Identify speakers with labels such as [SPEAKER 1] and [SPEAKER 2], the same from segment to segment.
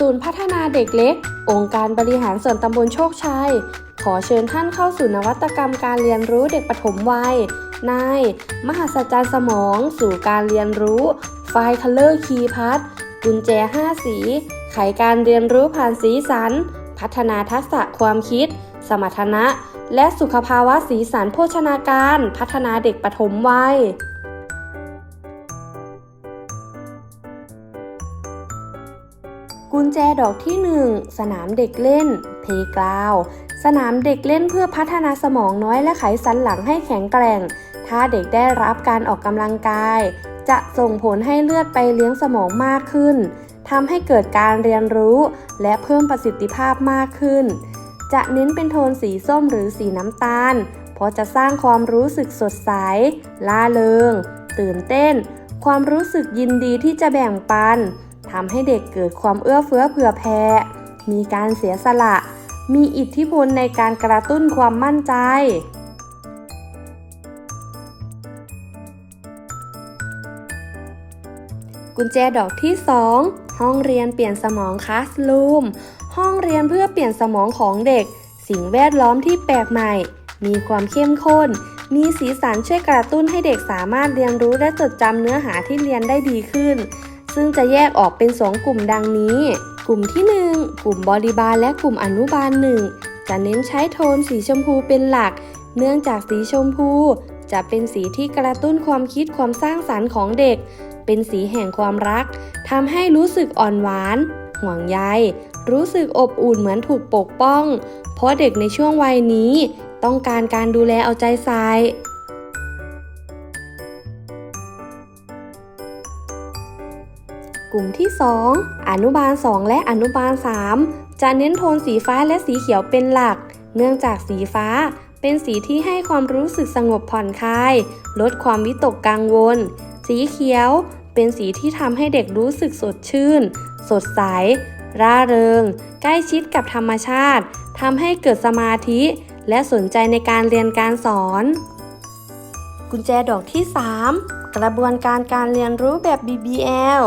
[SPEAKER 1] ศูนย์พัฒนาเด็กเล็ก องค์การบริหารส่วนตำบลโชคชัย ขอเชิญท่านเข้าสู่นวัตกรรมการเรียนรู้เด็กปฐมวัย ใน มหัศจรรย์สมอง สู่การเรียนรู้ ไฟคัลเลอร์คีพัดกุญแจ 5 สี ไขการเรียนรู้ผ่านสีสัน พัฒนาทักษะความคิด สมรรถนะ และสุขภาวะสีสันโภชนาการ พัฒนาเด็กปฐมวัย กุญแจดอกที่ 1 สนามเด็กเล่น เพกราว สนามเด็กเล่นเพื่อพัฒนาสมองน้อยและไขสันหลังให้แข็งแกร่ง ถ้าเด็กได้รับการออกกำลังกาย จะส่งผลให้เลือดไปเลี้ยงสมองมากขึ้นทำให้เกิดการเรียนรู้ และเพิ่มประสิทธิภาพมากขึ้น จะเน้นเป็นโทนสีส้มหรือสีน้ำตาล เพราะจะสร้างความรู้สึกสดใส ล่าเริง ตื่นเต้น ความรู้สึกยินดีที่จะแบ่งปัน ทำให้เด็กเกิดความเอื้อเฟื้อเผื่อแผ่ มีการเสียสละ มีอิทธิพลในการกระตุ้นความมั่นใจ กุญแจดอกที่ 2 ห้องเรียนเปลี่ยนสมองคลาสลูม ห้องเรียนเพื่อเปลี่ยนสมองของเด็ก สิ่งแวดล้อมที่แปลกใหม่ มีความเข้มข้น มีสีสันช่วยกระตุ้นให้เด็กสามารถเรียนรู้และจดจำเนื้อหาที่เรียนได้ดีขึ้น ซึ่งจะแยกออกเป็น 2 กลุ่มดังนี้ กลุ่มที่ 1 กลุ่มบริบาลและกลุ่มอนุบาล1จะเน้นใช้โทนสีชมพูเป็นหลัก เนื่องจากสีชมพู จะเป็นสีที่กระตุ้นความคิดความสร้างสรรค์ของเด็ก เป็นสีแห่งความรักทำให้รู้สึกอ่อนหวาน ห่วงใย รู้สึกอบอุ่นเหมือนถูกปกป้อง เพราะเด็กในช่วงวัยนี้ ต้องการการดูแลเอาใจใส่ กลุ่มที่ 2 อนุบาล 2 และอนุบาล 3 จะเน้นโทนสีฟ้าและสีเขียวเป็นหลัก เนื่องจากสีฟ้าเป็นสีที่ให้ความรู้สึกสงบผ่อนคลาย ลดความวิตกกังวล สีเขียวเป็นสีที่ทำให้เด็กรู้สึกสดชื่น สดใส ร่าเริง ใกล้ชิดกับธรรมชาติทำให้เกิดสมาธิ และสนใจในการเรียนการสอน กุญแจดอกที่ 3 กระบวนการการเรียนรู้แบบ BBL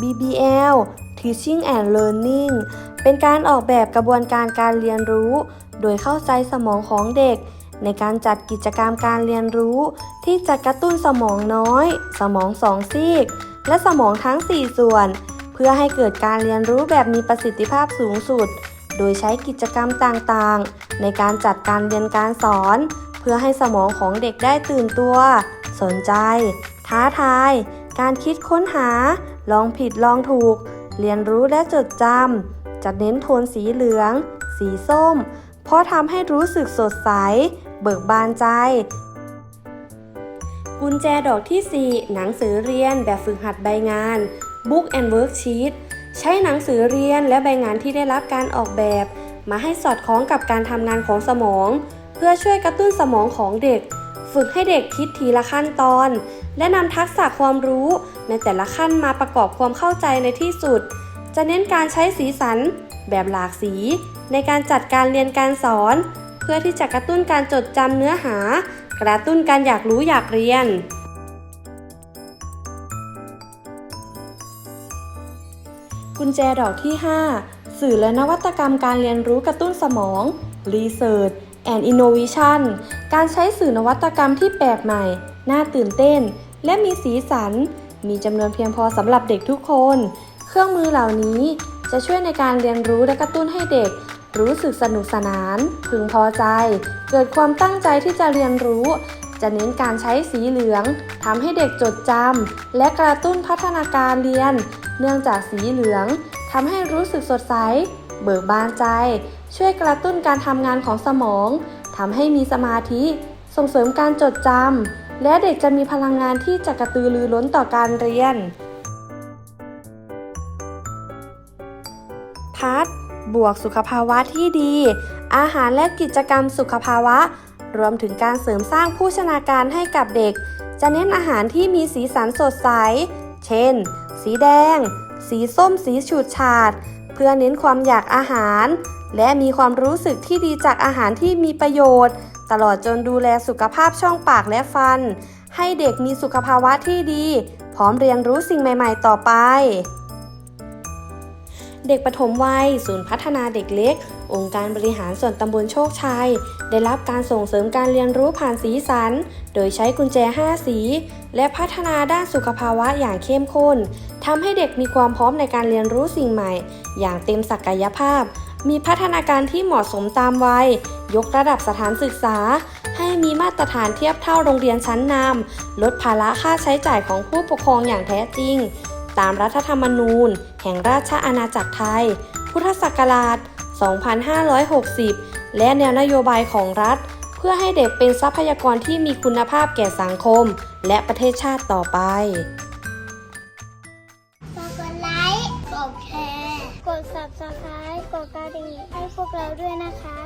[SPEAKER 1] BBL Teaching and Learning เป็นการออกแบบกระบวนการการเรียนรู้ โดยเข้าใจสมองของเด็ก ในการจัดกิจกรรมการเรียนรู้ ที่จะกระตุ้นสมองน้อย สมองสองซีก และสมองทั้ง 4 ส่วน เพื่อให้เกิดการเรียนรู้แบบมีประสิทธิภาพสูงสุด โดยใช้กิจกรรมต่างๆ ในการจัดการเรียนการสอน เพื่อให้สมองของเด็กได้ตื่นตัว สนใจ ท้าทาย การคิดค้นหา ลองผิดลองถูก เรียนรู้และจดจำจะเน้นโทนสีเหลือง สีส้ม เพราะทำให้รู้สึกสดใส เบิกบานใจ กุญแจดอกที่ 4 หนังสือเรียนแบบฝึกหัดใบงาน Book and Worksheet ใช้หนังสือเรียนและใบงานที่ได้รับการออกแบบ มาให้สอดคล้องกับการทำงานของสมอง เพื่อช่วยกระตุ้นสมองของเด็ก ฝึกให้เด็กคิดทีละขั้นตอน และนำทักษะความรู้ ในแต่ละขั้นมาประกอบความเข้าใจในที่สุด จะเน้นการใช้สีสัน แบบหลากสี ในการจัดการเรียนการสอน เพื่อที่จะกระตุ้นการจดจำเนื้อหา กระตุ้นการอยากรู้อยากเรียนกุญแจดอกที่ 5 สื่อและนวัตกรรมการเรียนรู้กระตุ้นสมอง Research and Innovation การใช้สื่อนวัตกรรมที่แปลกใหม่ น่าตื่นเต้น และมีสีสัน มีจำนวนเพียงพอสำหรับเด็กทุกคน เครื่องมือเหล่านี้จะช่วยในการเรียนรู้และกระตุ้นให้เด็ก รู้สึกสนุกสนาน พึงพอใจ เกิดความตั้งใจที่จะเรียนรู้ จะเน้นการใช้สีเหลืองทำให้เด็กจดจำและกระตุ้นพัฒนาการเรียน เนื่องจากสีเหลืองทำให้รู้สึกสดใส เบิกบานใจ ช่วยกระตุ้นการทำงานของสมองทำให้มีสมาธิ ส่งเสริมการจดจำ และเด็กจะมีพลังงานที่จะกระตือรือร้นต่อการเรียนพัดบวกสุขภาวะที่ดี อาหารและกิจกรรมสุขภาวะ รวมถึงการเสริมสร้างผู้ชนาการให้กับเด็ก จะเน้นอาหารที่มีสีสันสดใส เช่น สีแดง สีส้ม สีฉูดฉาด เพื่อเน้นความอยากอาหาร และมีความรู้สึกที่ดีจากอาหารที่มีประโยชน์ ตลอดจนดูแลสุขภาพช่องปากและฟัน ให้เด็กมีสุขภาวะที่ดี พร้อมเรียนรู้สิ่งใหม่ ๆ ต่อไป เด็กปฐมวัย ศูนย์พัฒนาเด็กเล็ก องค์การบริหารส่วนตำบลโชคชัย ได้รับการส่งเสริมการเรียนรู้ผ่านสีสัน โดยใช้กุญแจ 5 สี และพัฒนาด้านสุขภาวะอย่างเข้มข้นทำให้เด็กมีความพร้อมในการเรียนรู้สิ่งใหม่ อย่างเต็มศักยภาพ มีพัฒนาการที่เหมาะสมตามวัย ยกระดับสถานศึกษา ให้มีมาตรฐานเทียบเท่าโรงเรียนชั้นนำลดภาระค่าใช้จ่ายของผู้ปกครองอย่างแท้จริง ตามรัฐธรรมนูญ แห่งราชอาณาจักรไทย พุทธศักราช 2560 และแนวนโยบายของรัฐ เพื่อให้เด็กเป็นทรัพยากรที่มีคุณภาพแก่สังคม และประเทศชาติต่อไป
[SPEAKER 2] ฝากกดไลค์กดแชร์ กด subscribe กดกระดิ่งให้พวกเราด้วยนะคะ